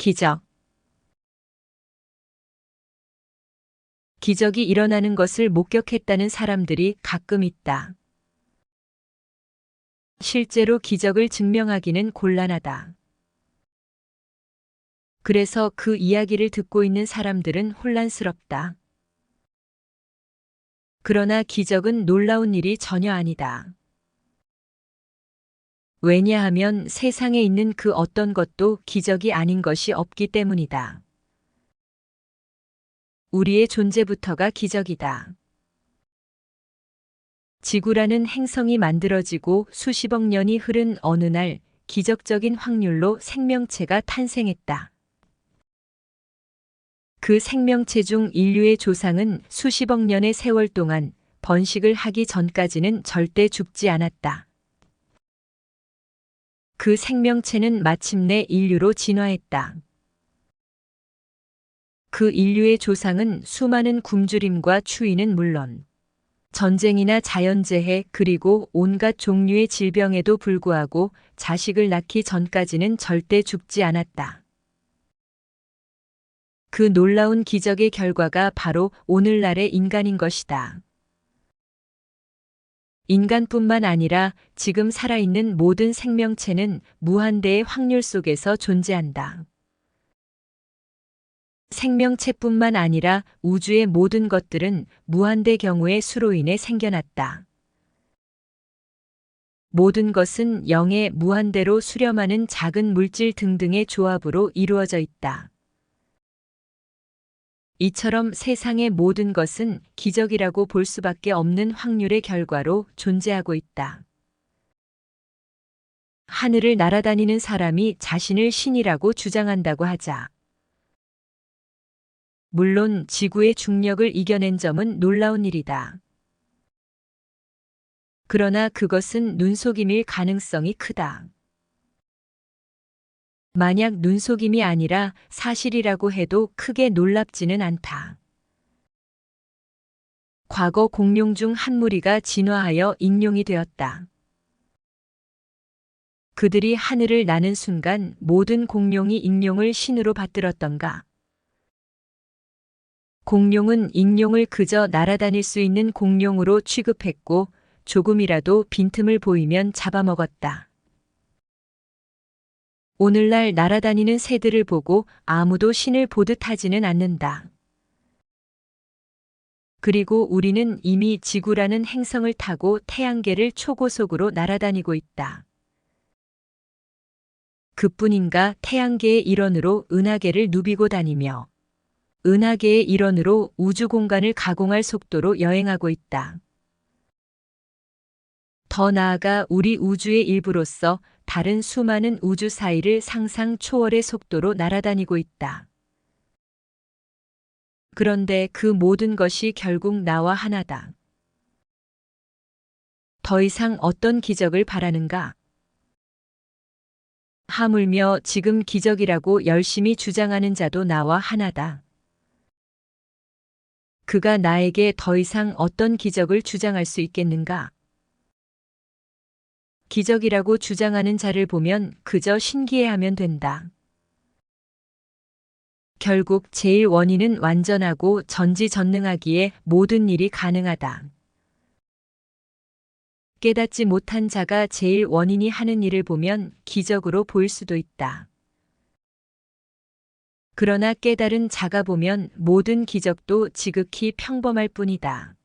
기적. 기적이 일어나는 것을 목격했다는 사람들이 가끔 있다. 실제로 기적을 증명하기는 곤란하다. 그래서 그 이야기를 듣고 있는 사람들은 혼란스럽다. 그러나 기적은 놀라운 일이 전혀 아니다. 왜냐하면 세상에 있는 그 어떤 것도 기적이 아닌 것이 없기 때문이다. 우리의 존재부터가 기적이다. 지구라는 행성이 만들어지고 수십억 년이 흐른 어느 날 기적적인 확률로 생명체가 탄생했다. 그 생명체 중 인류의 조상은 수십억 년의 세월 동안 번식을 하기 전까지는 절대 죽지 않았다. 그 생명체는 마침내 인류로 진화했다. 그 인류의 조상은 수많은 굶주림과 추위는 물론 전쟁이나 자연재해 그리고 온갖 종류의 질병에도 불구하고 자식을 낳기 전까지는 절대 죽지 않았다. 그 놀라운 기적의 결과가 바로 오늘날의 인간인 것이다. 인간뿐만 아니라 지금 살아있는 모든 생명체는 무한대의 확률 속에서 존재한다. 생명체뿐만 아니라 우주의 모든 것들은 무한대 경우의 수로 인해 생겨났다. 모든 것은 영의 무한대로 수렴하는 작은 물질 등등의 조합으로 이루어져 있다. 이처럼 세상의 모든 것은 기적이라고 볼 수밖에 없는 확률의 결과로 존재하고 있다. 하늘을 날아다니는 사람이 자신을 신이라고 주장한다고 하자. 물론 지구의 중력을 이겨낸 점은 놀라운 일이다. 그러나 그것은 눈속임일 가능성이 크다. 만약 눈속임이 아니라 사실이라고 해도 크게 놀랍지는 않다. 과거 공룡 중 한 무리가 진화하여 익룡이 되었다. 그들이 하늘을 나는 순간 모든 공룡이 익룡을 신으로 받들었던가. 공룡은 익룡을 그저 날아다닐 수 있는 공룡으로 취급했고 조금이라도 빈틈을 보이면 잡아먹었다. 오늘날 날아다니는 새들을 보고 아무도 신을 보듯 하지는 않는다. 그리고 우리는 이미 지구라는 행성을 타고 태양계를 초고속으로 날아다니고 있다. 그뿐인가 태양계의 일원으로 은하계를 누비고 다니며 은하계의 일원으로 우주 공간을 가공할 속도로 여행하고 있다. 더 나아가 우리 우주의 일부로서 다른 수많은 우주 사이를 상상 초월의 속도로 날아다니고 있다. 그런데 그 모든 것이 결국 나와 하나다. 더 이상 어떤 기적을 바라는가? 하물며 지금 기적이라고 열심히 주장하는 자도 나와 하나다. 그가 나에게 더 이상 어떤 기적을 주장할 수 있겠는가? 기적이라고 주장하는 자를 보면 그저 신기해하면 된다. 결국 제일 원인은 완전하고 전지전능하기에 모든 일이 가능하다. 깨닫지 못한 자가 제일 원인이 하는 일을 보면 기적으로 보일 수도 있다. 그러나 깨달은 자가 보면 모든 기적도 지극히 평범할 뿐이다.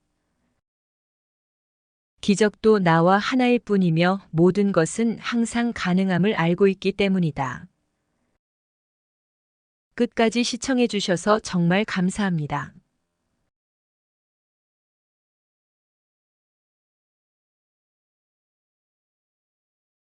기적도 나와 하나일 뿐이며 모든 것은 항상 가능함을 알고 있기 때문이다. 끝까지 시청해 주셔서 정말 감사합니다.